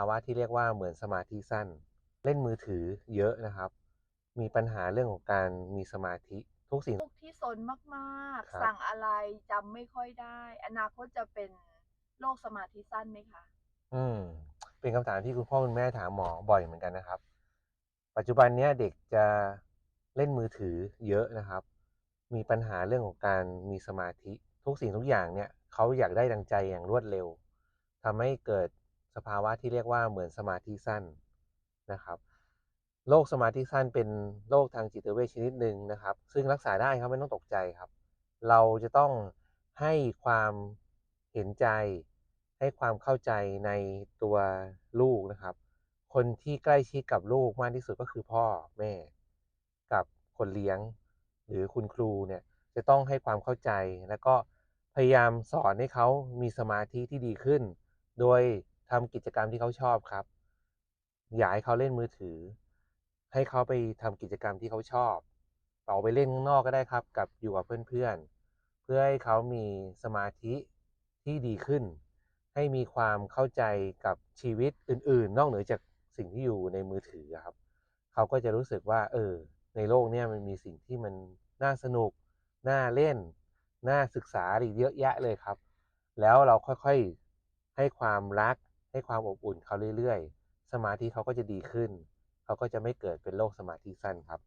าวะที่เรียกว่าเหมือนสมาธิสั้น เล่นมือถือเยอะนะครับ มีปัญหาเรื่องของการมีสมาธิทุกสิ่ง ลูกที่สนมากครับ ๆ สั่งอะไรจำไม่ค่อยได้ อนาคตจะเป็นโรคสมาธิสั้นไหมคะ อืมเป็นคำถามที่คุณพ่อคุณแม่ถามหมอบ่อยเหมือนกันนะครับ ปัจจุบันเนี้ยเด็กจะเล่นมือถือเยอะนะครับ มีปัญหาเรื่องของการมีสมาธิ ทุกสิ่งทุกอย่างเนี่ยเขาอยากได้ดังใจอย่างรวดเร็วทำให้เกิด สภาวะที่เรียกว่าเหมือนสมาธิสั้นนะครับโรคสมาธิสั้นเป็นโรคทางจิตเวชชนิดหนึ่งนะครับ ซึ่งรักษาได้ครับไม่ต้องตกใจครับ เราจะต้องให้ความเห็นใจ ให้ความเข้าใจในตัวลูกนะครับ คนที่ใกล้ชิดกับลูกมากที่สุดก็คือพ่อแม่ กับคนเลี้ยง หรือคุณครูเนี่ยจะต้องให้ความเข้าใจ แล้วก็พยายามสอนให้เขามีสมาธิที่ดีขึ้น โดย ทำกิจกรรมที่เขาชอบครับอย่าให้เขาเล่นมือถือ ให้เขาไปทำกิจกรรมที่เขาชอบออกไปเล่นข้างนอกก็ได้ครับ กับอยู่กับเพื่อนๆ เพื่อให้เขามีสมาธิที่ดีขึ้น ให้มีความเข้าใจกับชีวิตอื่น ๆ นอกเหนือจากสิ่งที่อยู่ในมือถือครับ เขาก็จะรู้สึกว่า เออ ในโลกนี้มันมีสิ่งที่มันน่าสนุก น่าเล่น น่าศึกษาอีกเยอะแยะเลยครับ แล้วเราค่อยๆให้ความรัก ให้ความอบอุ่นเขาเรื่อยๆ สมาธิเขาก็จะดีขึ้น เขาก็จะไม่เกิดเป็นโรคสมาธิสั้นครับ